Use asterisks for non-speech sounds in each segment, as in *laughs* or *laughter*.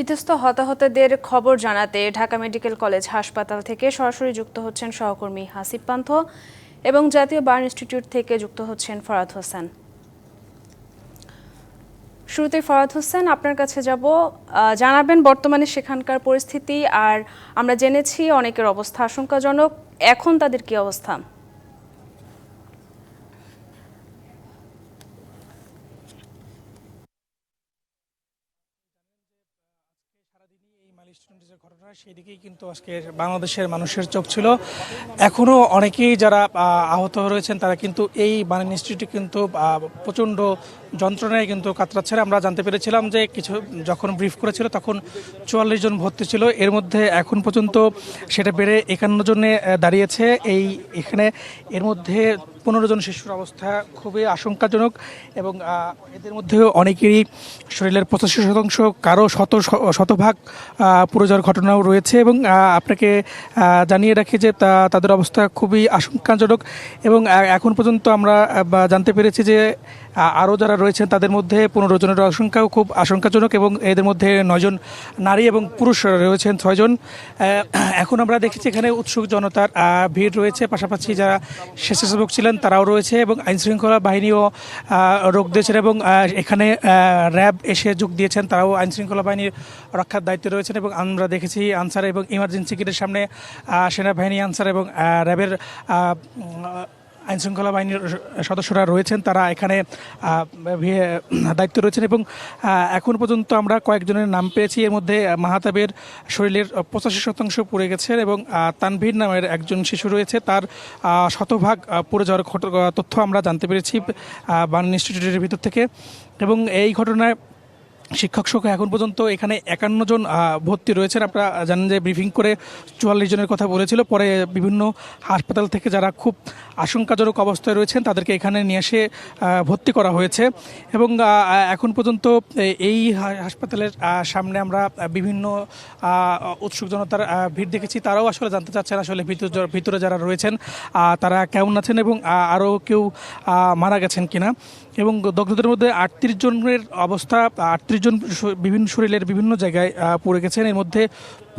বিধ্বস্ত হতাহতদের খবর জানাতে ঢাকা মেডিকেল কলেজ হাসপাতাল থেকে সরাসরি যুক্ত হচ্ছেন সহকর্মী হাসিব পান্থ এবং জাতীয় বার্ন ইনস্টিটিউট থেকে যুক্ত হচ্ছেন ফরাদ হোসেন। শুরুতে ফরাদ হোসেন, আপনার কাছে যাব। জানাবেন বর্তমানে সেখানকার পরিস্থিতি, আর আমরা জেনেছি অনেকের অবস্থা আশঙ্কাজনক। এখন তাদের কি অবস্থা এই মাইল স্টুডেন্টের যে ঘটনা সেদিকেই কিন্তু আজকে বাংলাদেশের মানুষের চোখ ছিল। এখনও অনেকেই যারা আহত রয়েছেন, তারা কিন্তু এই বানান ইনস্টিটিউটে কিন্তু প্রচণ্ড যন্ত্রণায় কিন্তু কাতরাচ্ছেন। আমরা জানতে পেরেছিলাম যে কিছু যখন ব্রিফ করেছিল তখন চুয়াল্লিশ জন ভর্তি ছিল। এর মধ্যে এখন পর্যন্ত সেটা বেড়ে একান্ন জনে দাঁড়িয়েছে। এই এখানে এর মধ্যে পনেরো জন শিশুর অবস্থা খুবই আশঙ্কাজনক এবং এদের মধ্যে অনেকেরই শরীরের পঁচাশি শতাংশ কারও শত শতভাগ পুরোজার ঘটনাও রয়েছে এবং আপনাকে জানিয়ে রাখি যে তা- তাদের অবস্থা খুবই আশঙ্কাজনক এবং এখন পর্যন্ত আমরা জানতে পেরেছি যে আরও যারা রয়েছেন তাদের মধ্যে পনেরো জনের আশঙ্কাও খুব আশঙ্কাজনক এবং এদের মধ্যে নয়জন নারী এবং পুরুষ রয়েছেন ছয়জন। এখন আমরা দেখেছি এখানে উৎসুক জনতার ভিড় রয়েছে। পাশাপাশি যারা স্বেচ্ছাসেবক ছিলেন তারাও রয়েছে এবং আইনশৃঙ্খলা বাহিনীও রোগ দিয়েছেন এবং এখানে র্যাব এসে যোগ দিয়েছেন। তারাও আইনশৃঙ্খলা বাহিনীর রক্ষার দায়িত্বে রয়েছেন এবং আমরা দেখেছি আনসার এবং ইমার্জেন্সি গেটের সামনে সেনাবাহিনী আনসার এবং র্যাবের আইনশৃঙ্খলা বাহিনীর সদস্যরা রয়েছেন, তারা এখানে দায়িত্ব রয়েছেন এবং এখন পর্যন্ত আমরা কয়েকজনের নাম পেয়েছি। এর মধ্যে মাহাতাবের শরীরের পঁচাশি শতাংশ পড়ে গেছে এবং তানভীর নামের একজন শিশু রয়েছে। তার শতভাগ পড়ে যাওয়ার তথ্য আমরা জানতে পেরেছি বান ইনস্টিটিউটের ভিতর থেকে। এবং এই ঘটনায় শিক্ষক সহ এখন পর্যন্ত এখানে একান্ন জন ভর্তি রয়েছেন। আপনারা জানেন যে ব্রিফিং করে চুয়াল্লিশ জনের কথা বলেছিল। পরে বিভিন্ন হাসপাতাল থেকে যারা খুব আশঙ্কাজনক অবস্থায় রয়েছেন, তাদেরকে এখানে নিয়ে এসে ভর্তি করা হয়েছে। এবং এখন পর্যন্ত এই হাসপাতালের সামনে আমরা বিভিন্ন উৎসুক জনতার ভিড় দেখেছি। তারাও আসলে জানতে চাচ্ছেন আসলে ভিতরে যারা রয়েছেন তারা কেমন আছেন এবং আরও কেউ মারা গেছেন কিনা। এবং দগ্ধদের মধ্যে আটত্রিশ জনের অবস্থা, আটত্রিশ জন বিভিন্ন শরীরের বিভিন্ন জায়গায় পড়ে গেছেন। এর মধ্যে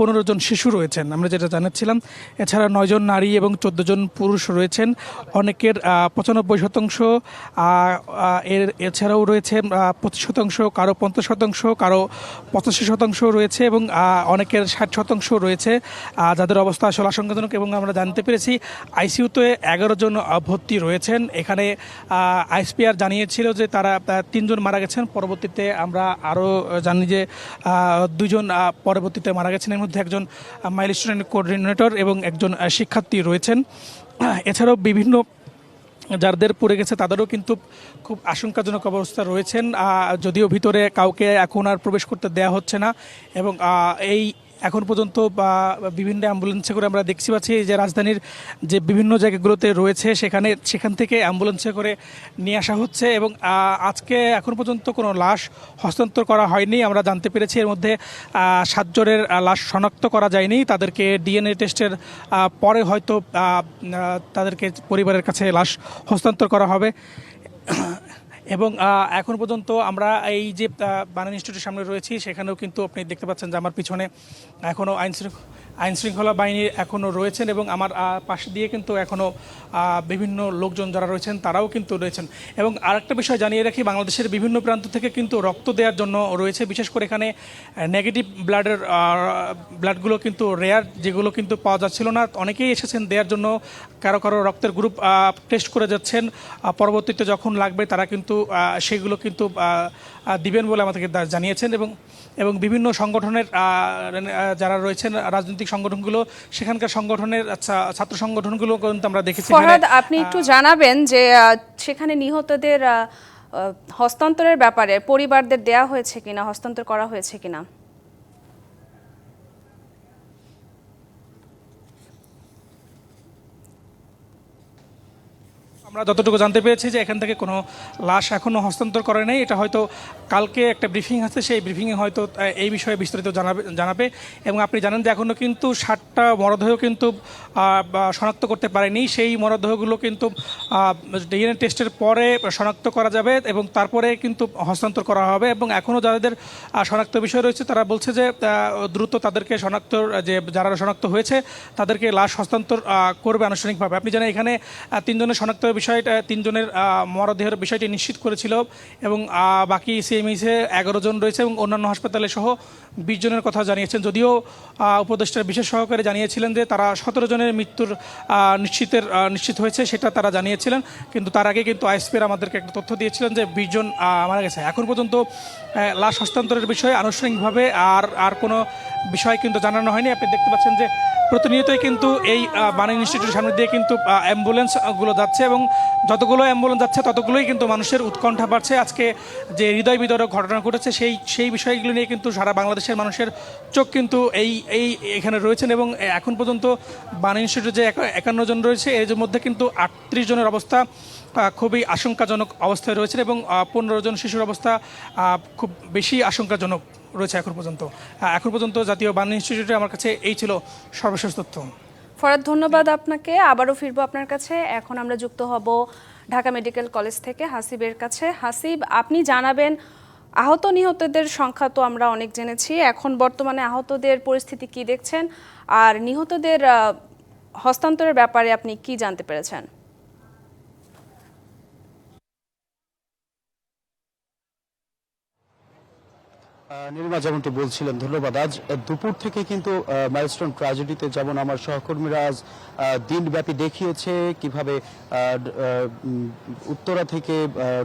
পনেরো জন শিশু রয়েছেন। আমরা যেটা জানাচ্ছিলাম, এছাড়া নয়জন নারী এবং চোদ্দ জন পুরুষ রয়েছেন। অনেকের পঁচানব্বই শতাংশ এর, এছাড়াও রয়েছে পঁচিশ শতাংশ, কারও পঞ্চাশ শতাংশ, কারও পঁচাশি শতাংশ রয়েছে এবং অনেকের ষাট শতাংশ রয়েছে। যাদের অবস্থা আসলে আশঙ্কাজনক এবং আমরা জানতে পেরেছি, আইসিইউতে এগারো জন ভর্তি রয়েছেন। এখানে আইসপিআর জানিয়েছিল যে তারা তিনজন মারা গেছেন। পরবর্তীতে আমরা আরও জানি যে দুজন পরবর্তীতে মারা গেছেন। এর মধ্যে একজন মাইল স্টুডেন্ট কোঅর্ডিনেটর এবং একজন শিক্ষার্থী রয়েছেন। এছাড়াও বিভিন্ন যাদের পড়ে গেছে তাদেরও কিন্তু খুব আশঙ্কাজনক অবস্থা রয়েছেন। যদিও ভিতরে কাউকে এখন আর প্রবেশ করতে দেয়া হচ্ছে না এবং এই এখন পর্যন্ত, বা বিভিন্ন অ্যাম্বুলেন্সে করে আমরা দেখছি পাচ্ছি যে রাজধানীর যে বিভিন্ন জায়গাগুলোতে রয়েছে, সেখানে, সেখান থেকে অ্যাম্বুলেন্সে করে নিয়ে আসা হচ্ছে এবং আজকে এখন পর্যন্ত কোনো লাশ হস্তান্তর করা হয়নি। আমরা জানতে পেরেছি এর মধ্যে সাতজনের লাশ শনাক্ত করা যায়নি। তাদেরকে ডিএনএ টেস্টের পরে হয়তো তাদেরকে পরিবারের কাছে লাশ হস্তান্তর করা হবে। এবং এখন পর্যন্ত আমরা এই যে বানান ইনস্টিটিউটের সামনে রয়েছি, সেখানেও কিন্তু আপনি দেখতে পাচ্ছেন যে আমার পিছনে এখনও আইন শৃঙ্খ- আইন শৃঙ্খলা বাহিনী এখনও রয়েছেন এবং আমার পাশে দিয়ে কিন্তু এখনও বিভিন্ন লোকজন যারা রয়েছেন তারাও কিন্তু রয়েছেন। এবং আরেকটা বিষয় জানিয়ে রাখি, বাংলাদেশের বিভিন্ন প্রান্ত থেকে কিন্তু রক্ত দেওয়ার জন্য রয়েছে। বিশেষ করে এখানে নেগেটিভ ব্লাডের ব্লাডগুলো কিন্তু রেয়ার যেগুলো কিন্তু পাওয়া যাচ্ছিল না। অনেকেই এসেছেন দেওয়ার জন্য। কারও কারও রক্তের গ্রুপ টেস্ট করে যাচ্ছেন। পরবর্তীতে যখন লাগবে তারা কিন্তু সেগুলো কিন্তু দিবেন বলে আমাদেরকে জানিয়েছেন এবং এবং বিভিন্ন সংগঠনের যারা রয়েছেন রাজনৈতিক সংগঠনগুলো সেখানকার সংগঠনের ছাত্র সংগঠনগুলো কিন্তু আমরা দেখেছি। আপনি একটু জানাবেন যে সেখানে নিহতদের হস্তান্তরের ব্যাপারে পরিবারদের দেয়া হয়েছে কিনা হস্তান্তর করা হয়েছে কিনা? আমরা যতটুকু জানতে পেরেছি যে এখান থেকে কোনো লাশ এখনও হস্তান্তর করে নেই। এটা হয়তো কালকে একটা ব্রিফিং আছে, সেই ব্রিফিংয়ে হয়তো এই বিষয়ে বিস্তারিত জানাবে জানাবে। এবং আপনি জানেন যে এখনও কিন্তু ষাটটা মরদেহ কিন্তু শনাক্ত করতে পারেনি। সেই মরদেহগুলো কিন্তু ডিএনএ টেস্টের পরে শনাক্ত করা যাবে এবং তারপরে কিন্তু হস্তান্তর করা হবে। এবং এখনও যাদের শনাক্ত বিষয় রয়েছে, তারা বলছে যে দ্রুত তাদেরকে শনাক্ত, যে যারা শনাক্ত হয়েছে, তাদেরকে লাশ হস্তান্তর করবে আনুষ্ঠানিকভাবে। আপনি জানেন এখানে তিনজনের শনাক্ত বিষয়টা, তিনজনের মরদেহের বিষয়টি নিশ্চিত করেছিল এবং বাকি সিএমইসে এগারো জন রয়েছে এবং অন্যান্য হাসপাতালে সহ বিশ জনের কথা জানিয়েছেন। যদিও উপদেষ্টার বিশেষ সহকারে জানিয়েছিলেন যে তারা সতেরো জনের মৃত্যুর নিশ্চিতের নিশ্চিত হয়েছে সেটা তারা জানিয়েছিলেন। কিন্তু তার আগে কিন্তু আইএসপির আমাদেরকে একটা তথ্য দিয়েছিলেন যে বিশজন মারা গেছে। এখন পর্যন্ত লাশ হস্তান্তরের বিষয়ে আনুষ্ঠানিকভাবে আর আর কোনো বিষয় কিন্তু জানানো হয়নি। আপনি দেখতে পাচ্ছেন যে প্রতিনিয়তই কিন্তু এই বাণী ইনস্টিটিউটের সামনে দিয়ে কিন্তু অ্যাম্বুলেন্সগুলো যাচ্ছে এবং যতগুলো অ্যাম্বুলেন্স যাচ্ছে, ততগুলোই কিন্তু মানুষের উৎকণ্ঠা বাড়ছে। আজকে যে হৃদয় বিদরক ঘটনা ঘটেছে, সেই সেই বিষয়গুলো নিয়ে কিন্তু সারা বাংলাদেশের মানুষের চোখ কিন্তু এই এই, এখানে রয়েছেন এবং এখন পর্যন্ত বাণী ইনস্টিটিউটে যে একা- একান্ন জন রয়েছে, এর মধ্যে কিন্তু আটত্রিশ জনের অবস্থা খুবই আশঙ্কাজনক অবস্থায় রয়েছেন এবং পনেরো জন শিশুর অবস্থা খুব বেশি আশঙ্কাজনক রয়েছে এখন পর্যন্ত। এখন পর্যন্ত জাতীয় বাণী ইনস্টিটিউটে আমার কাছে এই ছিল সর্বশেষ তথ্য। ফরাদ, ধন্যবাদ আপনাকে। আবারও ফিরবো আপনার কাছে। এখন আমরা যুক্ত হব ঢাকা মেডিকেল কলেজ থেকে হাসিবের কাছে। হাসিব, আপনি জানাবেন, আহত নিহতদের সংখ্যা তো আমরা অনেক জেনেছি। এখন বর্তমানে আহতদের পরিস্থিতি কি দেখছেন? আর নিহতদের হস্তান্তরের ব্যাপারে আপনি কি জানতে পেরেছেন? নীলিমা যেমনটি বলছিলেন, ধন্যবাদ। আজ দুপুর থেকে কিন্তু মাইলস্টোন ট্র্যাজেডিতে যেমন আমার সহকর্মীরা আজ দিনব্যাপী দেখিয়েছে কীভাবে উত্তরা থেকে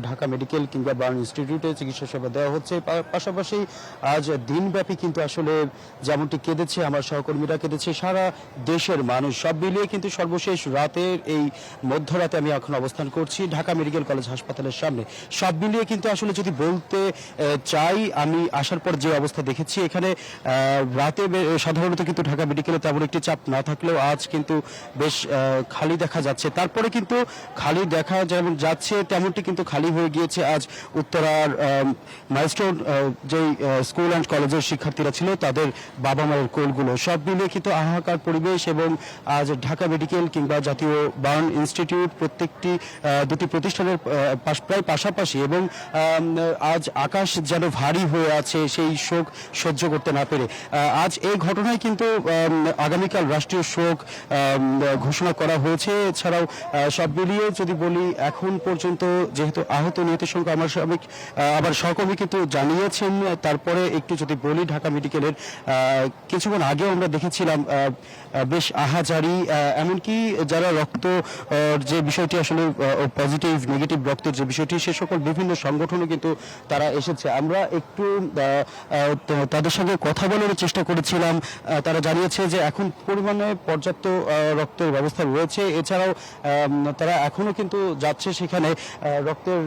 ঢাকা মেডিকেল কিংবা বার্ন ইনস্টিটিউটে চিকিৎসা সেবা দেওয়া হচ্ছে। পাশাপাশি আজ দিনব্যাপী কিন্তু আসলে যেমনটি কেঁদেছে, আমার সহকর্মীরা কেঁদেছে, সারা দেশের মানুষ, সব মিলিয়ে কিন্তু সর্বশেষ রাতের এই মধ্যরাতে আমি এখন অবস্থান করছি ঢাকা মেডিকেল কলেজ হাসপাতালের সামনে। সব মিলিয়ে কিন্তু আসলে যদি বলতে চাই, আমি আসার পর যে অবস্থা দেখেছি, এখানে রাতে সাধারণত কিন্তু ঢাকা মেডিকেলে তেমন একটি চাপ না থাকলেও আজ কিন্তু বেশ খালি দেখা যাচ্ছে। তারপরে কিন্তু খালি দেখা যেমন যাচ্ছে, তেমনটি কিন্তু খালি হয়ে গিয়েছে আজ উত্তরার মাইস্টোন যে স্কুল অ্যান্ড কলেজের শিক্ষার্থীরা ছিল, তাদের বাবা মায়ের কোলগুলো। সব মিলিয়ে কিন্তু আহাকার পরিবেশ এবং আজ ঢাকা মেডিকেল কিংবা জাতীয় বার্ন ইনস্টিটিউট প্রত্যেকটি দুটি প্রতিষ্ঠানের প্রায় পাশাপাশি এবং আজ আকাশ যেন ভারী হয়ে আছে সেই শোক সহ্য করতে না পেরে। আজ এই ঘটনায় কিন্তু আগামীকাল রাষ্ট্রীয় শোক ঘোষণা করা হয়েছে। এছাড়াও সব মিলিয়ে যদি বলি, এখন পর্যন্ত যেহেতু আহত নিহতের সংখ্যা আমার স্বাভাবিক আবার সহকর্মী কিন্তু জানিয়েছেন, তারপরে একটু যদি বলি, ঢাকা মেডিকেলের কিছুক্ষণ আগেও আমরা দেখেছিলাম বেশ আহাজারি এমনকি যারা রক্ত যে বিষয়টি আসলে পজিটিভ নেগেটিভ রক্তের যে বিষয়টি, সে সকল বিভিন্ন সংগঠনও কিন্তু তারা এসেছে। আমরা একটু তাদের সঙ্গে কথা বলার চেষ্টা করেছিলাম। তারা জানিয়েছে যে এখন পরিমাণে পর্যাপ্ত রক্তের ব্যবস্থা রয়েছে। এছাড়াও তারা এখনও কিন্তু যাচ্ছে সেখানে রক্তের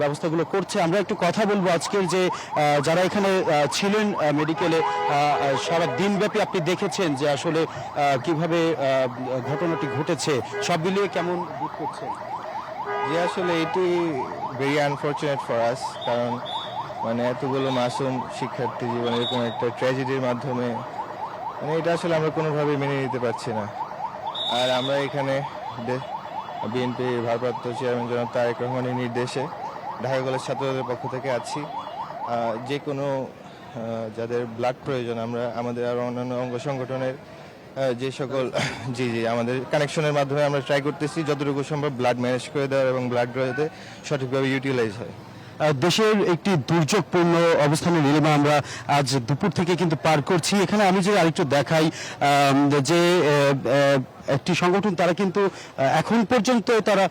ব্যবস্থাগুলো করছে। আমরা একটু কথা বলব আজকের যে যারা এখানে ছিলেন মেডিকেলে সারা দিনব্যাপী আপনি দেখেছেন যে আসলে কীভাবে ঘটনাটি ঘটেছে। সব মিলিয়ে কেমন বোধ করছেন জি, আসলে এটি ভেরি আনফর্চুনেট ফর আস কারণ মানে এতগুলো মাসুম শিক্ষার্থী জীবনে এরকম একটা ট্র্যাজেডির মাধ্যমে মানে এটা আসলে আমরা কোনোভাবেই মেনে নিতে পারছি না। আর আমরা এখানে বিএনপি ভারপ্রাপ্ত চেয়ারম্যান জনাব তারেক রহমানের নির্দেশে ঢাকা কলেজ ছাত্রদের পক্ষ থেকে আছি। যে কোনো যাদের ব্লাড প্রয়োজন, আমরা আমাদের আরও অন্যান্য অঙ্গ সংগঠনের যে সকল, *laughs* জি জি, আমাদের কানেকশনের মাধ্যমে আমরা ট্রাই করতেছি, যতটুকু সম্ভব ব্লাড ম্যানেজ করে দেওয়ার এবং ব্লাড যাতে সঠিকভাবে ইউটিলাইজ হয়। দেশের একটি দুর্যোগপূর্ণ অবস্থানে নীলিমা আমরা আজ দুপুর থেকে কিন্তু পার করছি। এখানে আমি যদি আরেকটু দেখাই যে একটি সংগঠন তারা কিন্তু এখন পর্যন্ত তারা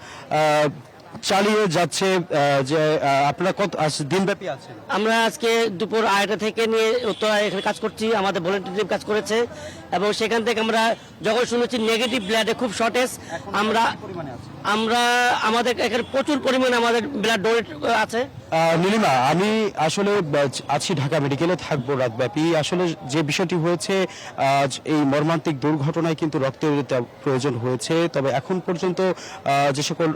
চালিয়ে যাচ্ছে যে আপনারা কত দিনব্যাপী আছেন? আমরা আজকে দুপুর আড়াইটা থেকে নিয়ে উত্তরা এখানে কাজ করছি আমাদের ভলেন্টিয়ার কাজ করেছে এবং সেখান থেকে আমরা যখন শুনেছি নেগেটিভ ব্লাডে খুব শর্টেজ আমরা আমরা আমাদের এখানে প্রচুর পরিমাণে আমাদের ব্লাড ডোনেট আছে। নীলিমা, আমি আসলে আছি ঢাকা মেডিকেলে, থাকব রাতব্যাপী। আসলে যে বিষয়টি হয়েছে, আজ এই মর্মান্তিক দুর্ঘটনায় কিন্তু রক্তের প্রয়োজন হয়েছে। তবে এখন পর্যন্ত যে সকল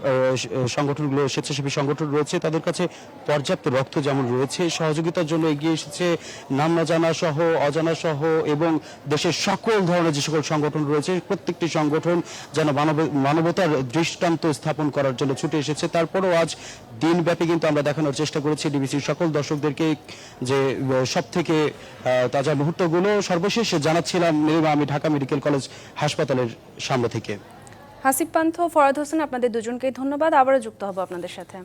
সংগঠনগুলো, স্বেচ্ছাসেবী সংগঠন রয়েছে, তাদের কাছে পর্যাপ্ত রক্ত যেমন রয়েছে, সহযোগিতার জন্য এগিয়ে এসেছে। নাম না জানা সহ, অজানা সহ, এবং দেশের সকল ধরনের যে সকল সংগঠন রয়েছে, প্রত্যেকটি সংগঠন যেন মানব- মানবতার দৃষ্টান্ত স্থাপন করার জন্য ছুটে এসেছে। তারপরেও আজ দিনব্যাপী কিন্তু আমরা দেখানোর চেষ্টা করেছি ডিবিসির সকল দর্শকদেরকে যে সব থেকে তাজা মুহূর্তগুলো সর্বশেষ জানাচ্ছিলাম নীলিমা আমি ঢাকা মেডিকেল কলেজ হাসপাতালের সামনে থেকে। হাসিব পান্থ, ফরাদ হোসেন, আপনাদের দুজনকেই ধন্যবাদ। আবারও যুক্ত হব আপনাদের সাথে।